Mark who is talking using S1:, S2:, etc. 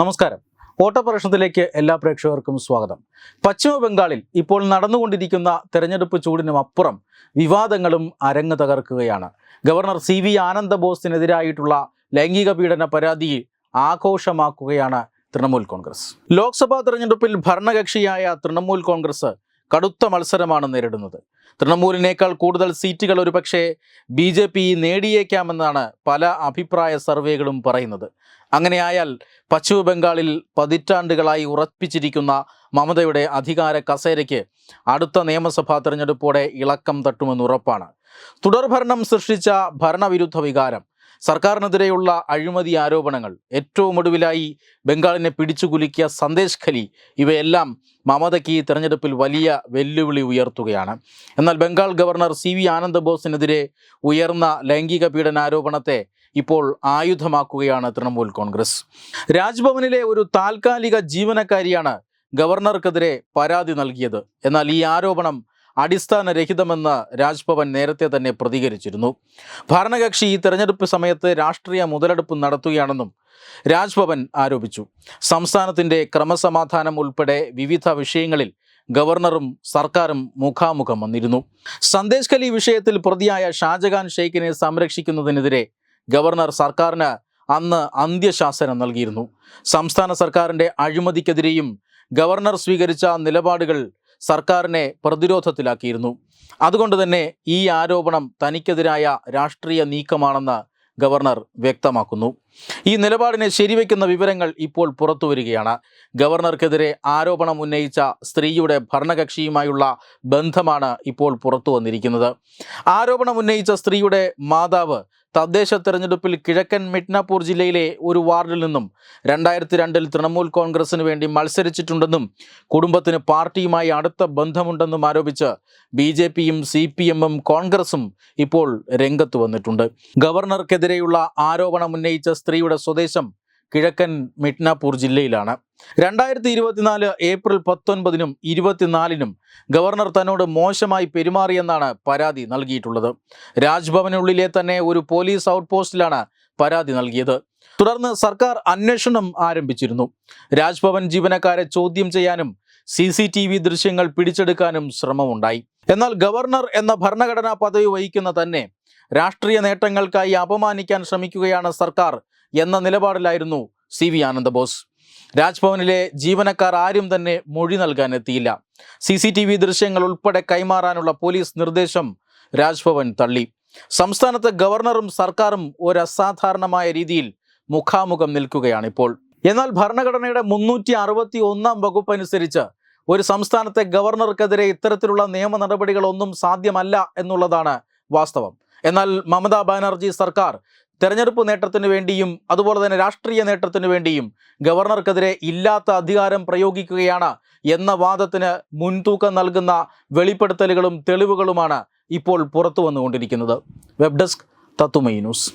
S1: നമസ്കാരം. ഓട്ടപ്രശ്നത്തിലേക്ക് എല്ലാ പ്രേക്ഷകർക്കും സ്വാഗതം. പശ്ചിമ ബംഗാളിൽ ഇപ്പോൾ നടന്നുകൊണ്ടിരിക്കുന്ന തെരഞ്ഞെടുപ്പ് ചൂടിനും അപ്പുറം വിവാദങ്ങളും അരങ്ങ് തകർക്കുകയാണ്. ഗവർണർ സി വി ആനന്ദ ബോസിനെതിരായിട്ടുള്ള ലൈംഗിക പീഡന പരാതി ആഘോഷമാക്കുകയാണ് തൃണമൂൽ കോൺഗ്രസ്. ലോക്സഭാ തെരഞ്ഞെടുപ്പിൽ ഭരണകക്ഷിയായ തൃണമൂൽ കോൺഗ്രസ് കടുത്ത മത്സരമാണ് നേരിടുന്നത്. തൃണമൂലിനേക്കാൾ കൂടുതൽ സീറ്റുകൾ ഒരുപക്ഷെ ബി ജെ പി നേടിയേക്കാമെന്നാണ് പല അഭിപ്രായ സർവേകളും പറയുന്നത്. അങ്ങനെയായാൽ പശ്ചിമ ബംഗാളിൽ പതിറ്റാണ്ടുകളായി ഉറപ്പിച്ചിരിക്കുന്ന മമതയുടെ അധികാര കസേരയ്ക്ക് അടുത്ത നിയമസഭാ തെരഞ്ഞെടുപ്പോടെ ഇളക്കം തട്ടുമെന്ന് ഉറപ്പാണ്. തുടർഭരണം സൃഷ്ടിച്ച ഭരണവിരുദ്ധ വികാരം സർക്കാരിനെതിരെയുള്ള അഴിമതി ആരോപണങ്ങൾ ഏറ്റവും ഒടുവിലായി ബംഗാളിനെ പിടിച്ചുകുലുക്കിയ സന്ദേശ് ഖലി ഇവയെല്ലാം മമതയ്ക്ക് ഈ തെരഞ്ഞെടുപ്പിൽ വലിയ വെല്ലുവിളി ഉയർത്തുകയാണ്. എന്നാൽ ബംഗാൾ ഗവർണർ സി വി ആനന്ദ ബോസിനെതിരെ ഉയർന്ന ലൈംഗിക പീഡനാരോപണത്തെ ഇപ്പോൾ ആയുധമാക്കുകയാണ് തൃണമൂൽ കോൺഗ്രസ്. രാജ്ഭവനിലെ ഒരു താൽക്കാലിക ജീവനക്കാരിയാണ് ഗവർണർക്കെതിരെ പരാതി നൽകിയത്. എന്നാൽ ഈ ആരോപണം അടിസ്ഥാനരഹിതമെന്ന് രാജ്ഭവൻ നേരത്തെ തന്നെ പ്രതികരിച്ചിരുന്നു. ഭരണകക്ഷി ഈ തെരഞ്ഞെടുപ്പ് സമയത്ത് രാഷ്ട്രീയ മുതലെടുപ്പ് നടത്തുകയാണെന്നും രാജ്ഭവൻ ആരോപിച്ചു. സംസ്ഥാനത്തിന്റെ ക്രമസമാധാനം ഉൾപ്പെടെ വിവിധ വിഷയങ്ങളിൽ ഗവർണറും സർക്കാരും മുഖാമുഖം വന്നിരുന്നു. സന്ദേശ് കലി വിഷയത്തിൽ പ്രതിയായ ഷാജഹാൻ ഷെയ്ഖിനെ സംരക്ഷിക്കുന്നതിനെതിരെ ഗവർണർ സർക്കാരിന് അന്ന് അന്ത്യശാസനം നൽകിയിരുന്നു. സംസ്ഥാന സർക്കാരിന്റെ അഴിമതിക്കെതിരെയും ഗവർണർ സ്വീകരിച്ച നിലപാടുകൾ സർക്കാരിനെ പ്രതിരോധത്തിലാക്കിയിരുന്നു. അതുകൊണ്ട് തന്നെ ഈ ആരോപണം തനിക്കെതിരായ രാഷ്ട്രീയ നീക്കമാണെന്ന് ഗവർണർ വ്യക്തമാക്കുന്നു. ഈ നിലപാടിനെ ശരിവെക്കുന്ന വിവരങ്ങൾ ഇപ്പോൾ പുറത്തു വരികയാണ്. ഗവർണർക്കെതിരെ ആരോപണം ഉന്നയിച്ച സ്ത്രീയുടെ ഭരണകക്ഷിയുമായുള്ള ബന്ധമാണ് ഇപ്പോൾ പുറത്തു വന്നിരിക്കുന്നത്. ആരോപണം ഉന്നയിച്ച സ്ത്രീയുടെ മാതാവ് തദ്ദേശ തെരഞ്ഞെടുപ്പിൽ കിഴക്കൻ മിഡ്നാപൂർ ജില്ലയിലെ ഒരു വാർഡിൽ നിന്നും രണ്ടായിരത്തി രണ്ടിൽ തൃണമൂൽ കോൺഗ്രസിന് വേണ്ടി മത്സരിച്ചിട്ടുണ്ടെന്നും കുടുംബത്തിന് പാർട്ടിയുമായി അടുത്ത ബന്ധമുണ്ടെന്നും ആരോപിച്ച് ബി ജെ പിയും സി പി എമ്മും കോൺഗ്രസും ഇപ്പോൾ രംഗത്ത് വന്നിട്ടുണ്ട്. ഗവർണർക്കെതിരെയുള്ള ആരോപണം ഉന്നയിച്ച സ്ത്രീയുടെ സ്വദേശം കിഴക്കൻ മിഡ്നാപൂർ ജില്ലയിലാണ്. രണ്ടായിരത്തി ഇരുപത്തിനാല് ഏപ്രിൽ പത്തൊൻപതിനും ഇരുപത്തിനാലിനും ഗവർണർ തന്നോട് മോശമായി പെരുമാറിയെന്നാണ് പരാതി നൽകിയിട്ടുള്ളത്. രാജ്ഭവനുള്ളിലെ തന്നെ ഒരു പോലീസ് ഔട്ട് പോസ്റ്റിലാണ് പരാതി നൽകിയത്. തുടർന്ന് സർക്കാർ അന്വേഷണം ആരംഭിച്ചിരുന്നു. രാജ്ഭവൻ ജീവനക്കാരെ ചോദ്യം ചെയ്യാനും സി സി ടി വി ദൃശ്യങ്ങൾ പിടിച്ചെടുക്കാനും ശ്രമമുണ്ടായി. എന്നാൽ ഗവർണർ എന്ന ഭരണഘടനാ പദവി വഹിക്കുന്ന തന്നെ രാഷ്ട്രീയ നേട്ടങ്ങൾക്കായി അപമാനിക്കാൻ ശ്രമിക്കുകയാണ് സർക്കാർ എന്ന നിലപാടിലായിരുന്നു സി വി ആനന്ദബോസ്. രാജ്ഭവനിലെ ജീവനക്കാർ ആരും തന്നെ മൊഴി നൽകാൻ എത്തിയില്ല. സി സി ടി വി ദൃശ്യങ്ങൾ ഉൾപ്പെടെ കൈമാറാനുള്ള പോലീസ് നിർദ്ദേശം രാജ്ഭവൻ തള്ളി. സംസ്ഥാനത്ത് ഗവർണറും സർക്കാരും ഒരു അസാധാരണമായ രീതിയിൽ മുഖാമുഖം നിൽക്കുകയാണ് ഇപ്പോൾ എന്നാൽ ഭരണഘടനയുടെ മുന്നൂറ്റി അറുപത്തി ഒന്നാം വകുപ്പ് അനുസരിച്ച് ഒരു സംസ്ഥാനത്തെ ഗവർണർക്കെതിരെ ഇത്തരത്തിലുള്ള നിയമ നടപടികളൊന്നും സാധ്യമല്ല എന്നുള്ളതാണ് വാസ്തവം. എന്നാൽ മമതാ ബാനർജി സർക്കാർ തെരഞ്ഞെടുപ്പ് നേട്ടത്തിന് വേണ്ടിയും അതുപോലെ തന്നെ രാഷ്ട്രീയ നേട്ടത്തിന് വേണ്ടിയും ഗവർണർക്കെതിരെ ഇല്ലാത്ത അധികാരം പ്രയോഗിക്കുകയാണ് എന്ന വാദത്തിന് മുൻതൂക്കം നൽകുന്ന വെളിപ്പെടുത്തലുകളും തെളിവുകളുമാണ് ഇപ്പോൾ പുറത്തു വന്നുകൊണ്ടിരിക്കുന്നത് വെബ് ഡെസ്ക് തത്തുമൈ ന്യൂസ്.